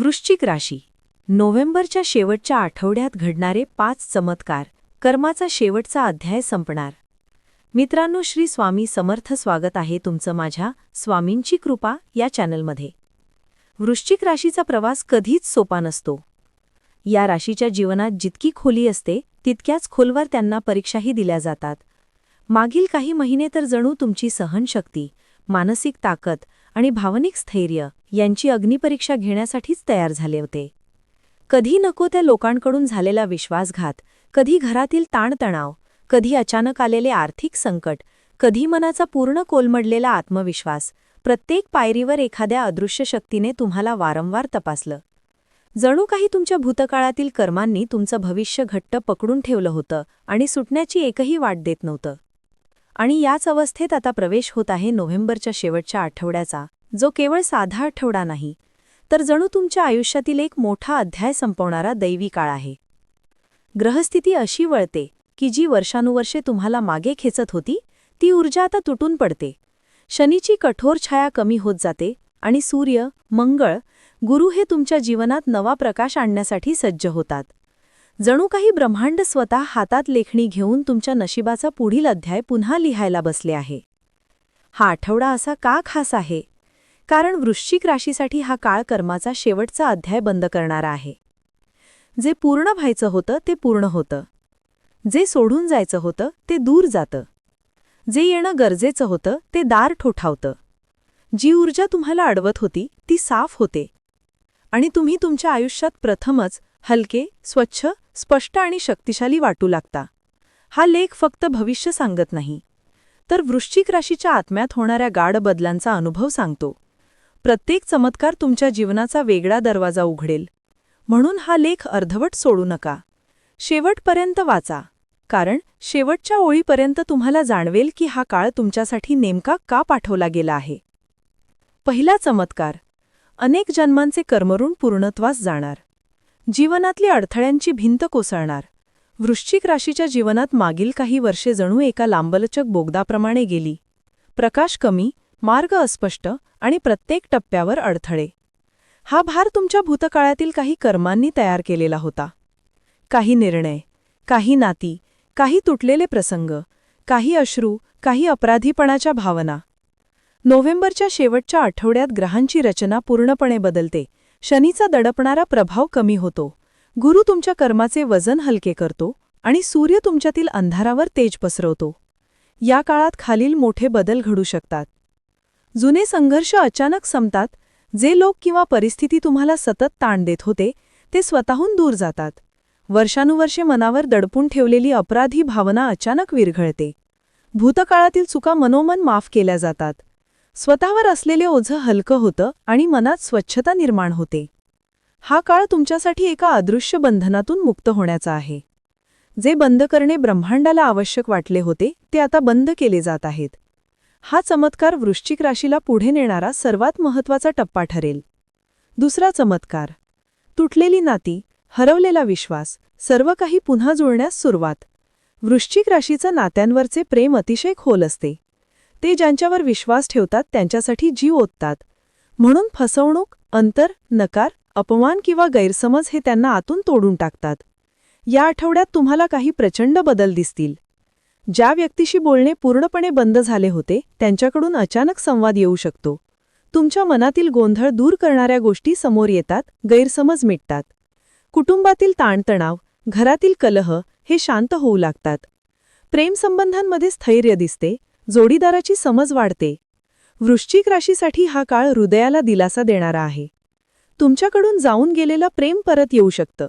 वृश्चिक राशी. नोव्हेंबरच्या शेवटच्या आठवड्यात घडणारे पाच चमत्कार. कर्माचा शेवटचा अध्याय संपणार. मित्रांनो श्री स्वामी समर्थ स्वागत आहे तुमचं माझ्या स्वामींची कृपा या चॅनलमध्ये. वृश्चिक राशीचा प्रवास कधीच सोपा नसतो. या राशीच्या जीवनात जितकी खोली असते तितक्याच खोलवर त्यांना परीक्षाही दिल्या जातात. मागील काही महिने तर जणू तुमची सहनशक्ती मानसिक ताकद आणि भावनिक स्थैर्य यांची अग्निपरीक्षा घेण्यासाठीच तयार झाले होते. कधी नको त्या लोकांकडून झालेला विश्वासघात कधी घरातील ताणतणाव कधी अचानक आलेले आर्थिक संकट कधी मनाचा पूर्ण कोलमडलेला आत्मविश्वास प्रत्येक पायरीवर एखाद्या अदृश्य शक्तीने तुम्हाला वारंवार तपासलं. जणू काही तुमच्या भूतकाळातील कर्मांनी तुमचं भविष्य घट्ट पकडून ठेवलं होतं आणि सुटण्याची एकही वाट देत नव्हतं. आणि याच अवस्थेत आता प्रवेश होत आहे नोव्हेंबरच्या शेवटच्या आठवड्याचा जो केवळ साधा आठवडा नाही तर जणू तुमच्या आयुष्यातील एक मोठा अध्याय संपवणारा दैवी काळ आहे. ग्रहस्थिती अशी वळते की जी वर्षानुवर्षे तुम्हाला मागे खेचत होती ती ऊर्जा आता तुटून पडते. शनीची कठोर छाया कमी होत जाते आणि सूर्य मंगळ गुरु हे तुमच्या जीवनात नवा प्रकाश आणण्यासाठी सज्ज होतात. जणू काही ब्रह्मांड स्वतः हातात लेखणी घेऊन तुमच्या नशिबाचा पुढील अध्याय पुन्हा लिहायला बसले आहे. हा आठवडा असा का खास आहे? कारण वृश्चिक राशीसाठी हा काळ कर्माचा शेवटचा अध्याय बंद करणारा आहे. जे पूर्ण व्हायचं होतं ते पूर्ण होतं. जे सोडून जायचं होतं ते दूर जातं. जे येणं गरजेचं होतं ते दार ठोठावतं. जी ऊर्जा तुम्हाला अडवत होती ती साफ होते. आणि तुम्ही तुमच्या आयुष्यात प्रथमच हलके स्वच्छ स्पष्ट आणि शक्तिशाली वाटू लागता. हा लेख फक्त भविष्य सांगत नाही तर वृश्चिक राशीच्या आत्म्यात होणाऱ्या गाढ बदलांचा अनुभव सांगतो. प्रत्येक चमत्कार तुमच्या जीवनाचा वेगळा दरवाजा उघडेल. म्हणून हा लेख अर्धवट सोडू नका. शेवटपर्यंत वाचा कारण शेवटच्या ओळीपर्यंत तुम्हाला जाणवेल की हा काळ तुमच्यासाठी नेमका का पाठवला गेला आहे. पहिला चमत्कार अनेक जन्मांचे कर्मरून पूर्णत्वास जाणार. जीवनातली अडथळ्यांची भिंत कोसळणार. वृश्चिक राशीच्या जीवनात मागील काही वर्षे जणू एका लांबलचक बोगदाप्रमाणे गेली. प्रकाश कमी मार्ग अस्पष्ट आणि प्रत्येक टप्प्यावर अडथळे. हा भार तुमच्या भूतकाळातील काही कर्मांनी तयार केलेला होता. काही निर्णय काही नाती काही तुटलेले प्रसंग काही अश्रू काही अपराधीपणाच्या भावना. नोव्हेंबरच्या शेवटच्या आठवड्यात ग्रहांची रचना पूर्णपणे बदलते. शनीचा दडपणारा प्रभाव कमी होतो. गुरु तुमच्या कर्माचे वजन हलके करतो आणि सूर्य तुमच्यातील अंधारावर तेज पसरवतो. या काळात खालील मोठे बदल घडू शकतात. जुने संघर्ष अचानक संपतात जे लोक किंवा परिस्थिती तुम्हाला सतत ताण देत होते ते स्वतःहून दूर जातात. वर्षानुवर्षे मनावर दडपून ठेवलेली अपराधी भावना अचानक विरघळते. भूतकाळातील चुका मनोमन माफ केल्या जातात. स्वतःवर असलेले ओझं हलकं होतं आणि मनात स्वच्छता निर्माण होते. हा काळ तुमच्यासाठी एका अदृश्य बंधनातून मुक्त होण्याचा आहे. जे बंद करणे ब्रह्मांडाला आवश्यक वाटले होते ते आता बंद केले जात आहेत. हा चमत्कार वृश्चिक राशीला पुढे नेणारा सर्वात महत्त्वाचा टप्पा ठरेल. दुसरा चमत्कार. तुटलेली नाती हरवलेला विश्वास सर्व काही पुन्हा जुळण्यास सुरुवात. वृश्चिक राशीचं नात्यांवरचे प्रेम अतिशय खोल असते. ते ज्यांच्यावर विश्वास ठेवतात त्यांच्यासाठी जीव ओततात. म्हणून फसवणूक अंतर नकार अपमान किंवा गैरसमज हे त्यांना आतून तोडून टाकतात. या आठवड्यात तुम्हाला काही प्रचंड बदल दिसतील. ज्या व्यक्तीशी बोलणे पूर्णपणे बंद झाले होते त्यांच्याकडून अचानक संवाद येऊ शकतो. तुमच्या मनातील गोंधळ दूर करणाऱ्या गोष्टी समोर येतात गैरसमज मिटतात. कुटुंबातील ताणतणाव घरातील कलह हे शांत होऊ लागतात. प्रेमसंबंधांमध्ये स्थैर्य दिसते जोडीदाराची समज वाढते. वृश्चिक राशीसाठी हा काळ हृदयाला दिलासा देणारा आहे. तुमच्याकडून जाऊन गेलेलं प्रेम परत येऊ शकतं.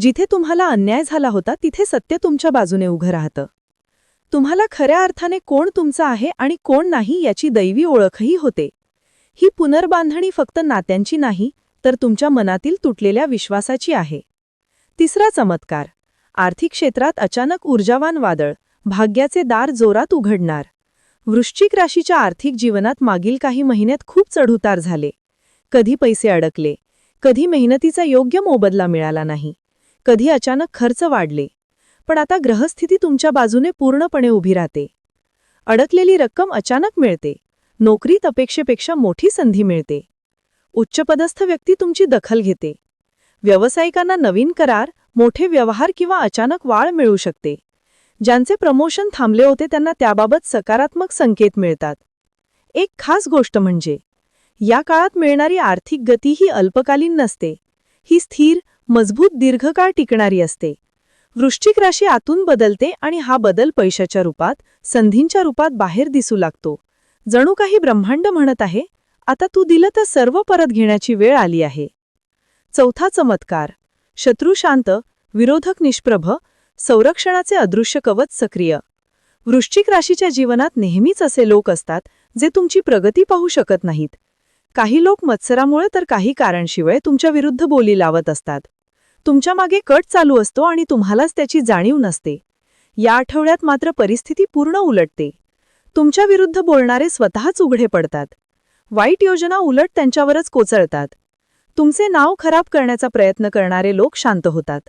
जिथे तुम्हाला अन्याय झाला होता तिथे सत्य तुमच्या बाजूने उभं राहतं. तुम्हाला खऱ्या अर्थाने कोण तुमचं आहे आणि कोण नाही याची दैवी ओळखही होते. ही पुनर्बांधणी फक्त नात्यांची नाही तर तुमच्या मनातील तुटलेल्या विश्वासाची आहे. तिसरा चमत्कार. आर्थिक क्षेत्रात अचानक ऊर्जावान वादळ. भाग्याचे दार जोरात उघडणार. वृश्चिक राशीच्या आर्थिक जीवनात मागील काही महिन्यात खूप चढउतार झाले. कधी पैसे अडकले कधी मेहनतीचा योग्य मोबदला मिळाला नाही कधी अचानक खर्च वाढले. पण आता ग्रहस्थिती तुमच्या बाजूने पूर्णपणे उभी राहते. अडकलेली रक्कम अचानक मिळते नोकरीत अपेक्षेपेक्षा मोठी संधी मिळते. उच्चपदस्थ व्यक्ती तुमची दखल घेते. व्यावसायिकांना नवीन करार मोठे व्यवहार किंवा अचानक वाढ मिळू शकते. ज्यांचे प्रमोशन थांबले होते त्यांना त्याबाबत सकारात्मक संकेत मिळतात. एक खास गोष्ट म्हणजे या काळात मिळणारी आर्थिक गती ही अल्पकालीन नसते. ही स्थिर मजबूत दीर्घकाळ टिकणारी असते. वृश्चिक राशी आतून बदलते आणि हा बदल पैशाच्या रूपात संधींच्या रूपात बाहेर दिसू लागतो. जणू काही ब्रह्मांड म्हणत आहे आता तू दिलं तर सर्व परत घेण्याची वेळ आली आहे. चौथा चमत्कार. शत्रू शांत विरोधक निष्प्रभ संरक्षणाचे अदृश्य कवच सक्रिय. वृश्चिक राशीच्या जीवनात नेहमीच असे लोक असतात जे तुमची प्रगती पाहू शकत नाहीत. काही लोक मत्सरामुळे तर काही कारणशिवाय तुमच्या विरुद्ध बोली लावत असतात. तुमच्या मागे कट चालू असतो आणि तुम्हालाच त्याची जाणीव नसते. या आठवड्यात मात्र परिस्थिती पूर्ण उलटते. तुमच्या विरुद्ध बोलणारे स्वतःच उघडे पडतात. वाईट योजना उलट त्यांच्यावरच कोचळतात तुमचे नाव खराब करण्याचा प्रयत्न करणारे लोक शांत होतात.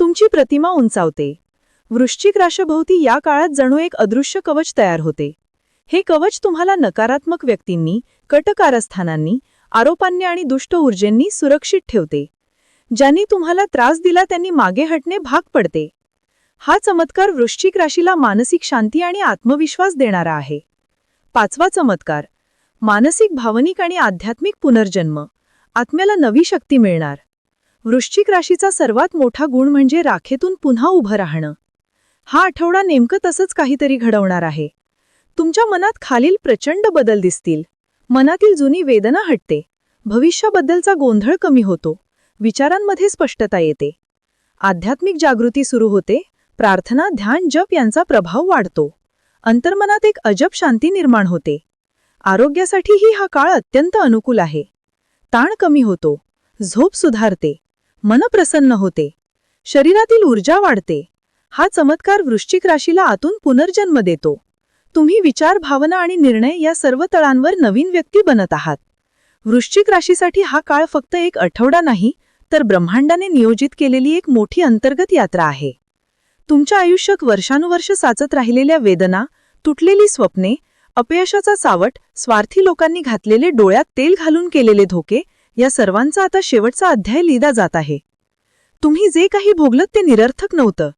तुमची प्रतिमा उंचावते. वृश्चिक राशभोवती या काळात जणू एक अदृश्य कवच तयार होते. हे कवच तुम्हाला नकारात्मक व्यक्तींनी कटकारस्थानांनी आरोपांनी आणि दुष्ट ऊर्जेंनी सुरक्षित ठेवते. ज्यांनी तुम्हाला त्रास दिला त्यांनी मागे हटणे भाग पडते. हा चमत्कार वृश्चिक राशीला मानसिक शांती आणि आत्मविश्वास देणारा आहे. पाचवा चमत्कार. मानसिक भावनिक आणि आध्यात्मिक पुनर्जन्म. आत्म्याला नवी शक्ती मिळणार. वृश्चिक राशीचा सर्वात मोठा गुण म्हणजे राखेतून पुन्हा उभं राहणं. हा आठवडा नेमकं तसंच काहीतरी घडवणार आहे. तुमच्या मनात खालील प्रचंड बदल दिसतील. मनातील जुनी वेदना हटते. भविष्याबद्दलचा गोंधळ कमी होतो. विचारांमध्ये स्पष्टता येते. आध्यात्मिक जागृती सुरू होते. प्रार्थना ध्यान जप यांचा प्रभाव वाढतो. अंतर्मनात एक अजब शांती निर्माण होते. आरोग्यासाठीही हा काळ अत्यंत अनुकूल आहे. ताण कमी होतो. झोप सुधारते. मन प्रसन्न होते. शरीरातील ऊर्जा वाढते. हा चमत्कार वृश्चिक राशीला आतून पुनर्जन्म देतो. तुम्ही विचार भावना आणि निर्णय या सर्व तळांवर नवीन व्यक्ती बनत आहात. वृश्चिक राशीसाठी हा काळ फक्त एक आठवडा नाही तर ब्रह्मांडाने नियोजित केलेली एक मोठी अंतर्गत यात्रा आहे. तुमच्या आयुष्यात वर्षानुवर्ष साचत राहिलेल्या वेदना तुटलेली स्वप्ने अपयशाचा सावट स्वार्थी लोकांनी घातलेले डोळ्यात तेल घालून केलेले धोके या सर्वांचा आता शेवटचा अध्याय लिहिला जात आहे. तुम्ही जे काही भोगलत ते निरर्थक नव्हतं.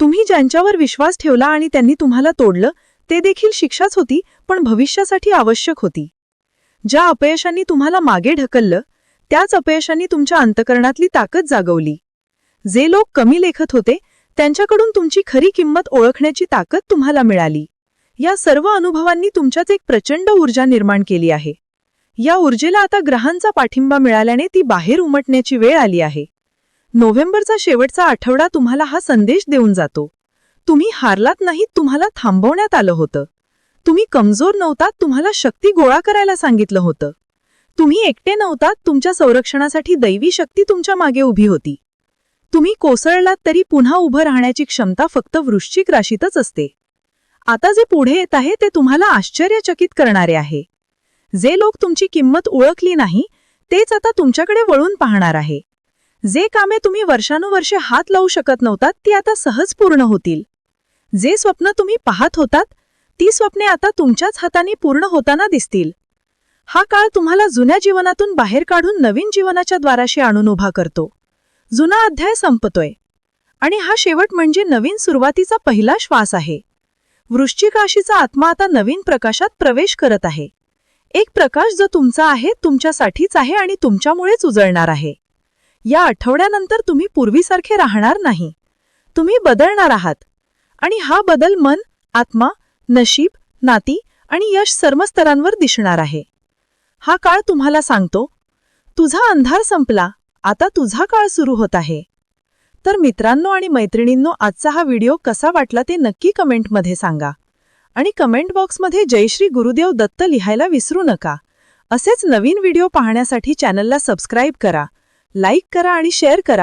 तुम्ही ज्यांच्यावर विश्वास ठेवला आणि त्यांनी तुम्हाला तोडलं ते देखील शिक्षाच होती पण भविष्यासाठी आवश्यक होती. ज्या अपयशांनी तुम्हाला मागे ढकललं त्याच अपयशांनी तुमच्या अंतकरणातली ताकद जागवली. जे लोक कमी लेखत होते त्यांच्याकडून तुमची खरी किंमत ओळखण्याची ताकद तुम्हाला मिळाली. या सर्व अनुभवांनी तुमच्यात एक प्रचंड ऊर्जा निर्माण केली आहे. या ऊर्जेला आता ग्रहांचा पाठिंबा मिळाल्याने ती बाहेर उमटण्याची वेळ आली आहे. नोव्हेंबरचा शेवटचा आठवडा तुम्हाला हा संदेश देऊन जातो. तुम्ही हारलात नाही तुम्हाला थांबवण्यात आलं होतं. तुम्ही कमजोर नव्हतात तुम्हाला शक्ती गोळा करायला सांगितलं होतं. तुम्ही एकटे नव्हतात तुमच्या संरक्षणासाठी दैवी शक्ती तुमच्या मागे उभी होती. तुम्ही कोसळलात तरी पुन्हा उभं राहण्याची क्षमता फक्त वृश्चिक राशीतच असते. आता जे पुढे येत आहे ते तुम्हाला आश्चर्यचकित करणारे आहे. जे लोक तुमची किंमत ओळखली नाही तेच आता तुमच्याकडे वळून पाहणार आहे. जे कामे तुम्ही वर्षानुवर्षे हात लावू शकत नव्हतात ती आता सहज पूर्ण होतील. जे स्वप्न तुम्ही पाहत होतात ती स्वप्ने आता तुमच्याच हाताने पूर्ण होताना दिसतील. हा काळ तुम्हाला जुन्या जीवनातून बाहेर काढून नवीन जीवनाच्या द्वाराशी आणून उभा करतो. जुना अध्याय संपतोय. आणि हा शेवट म्हणजे नवीन सुरुवातीचा पहिला श्वास आहे. वृश्चिक राशीचा आत्मा आता नवीन प्रकाशात प्रवेश करत आहे. एक प्रकाश जो तुमचा आहे तुमच्यासाठीच आहे आणि तुमच्यामुळेच उजळणार आहे. या आठवड्यानंतर तुम्ही पूर्वीसारखे राहणार नाही. तुम्ही बदलणार आहात. आणि हा बदल मन आत्मा नशीब नाती आणि यश सर्व स्तरांवर दिसणार आहे. हा काळ तुम्हाला सांगतो तुझा अंधार संपला आता तुझा काळ सुरू होत आहे. तर मित्रांनो आणि मैत्रिणींनो आजचा हा व्हिडिओ कसा वाटला ते नक्की कमेंटमध्ये सांगा. आणि कमेंट बॉक्समध्ये जयश्री गुरुदेव दत्त लिहायला विसरू नका. असेच नवीन व्हिडिओ पाहण्यासाठी चॅनलला सबस्क्राईब करा लाईक करा आणि शेअर करा.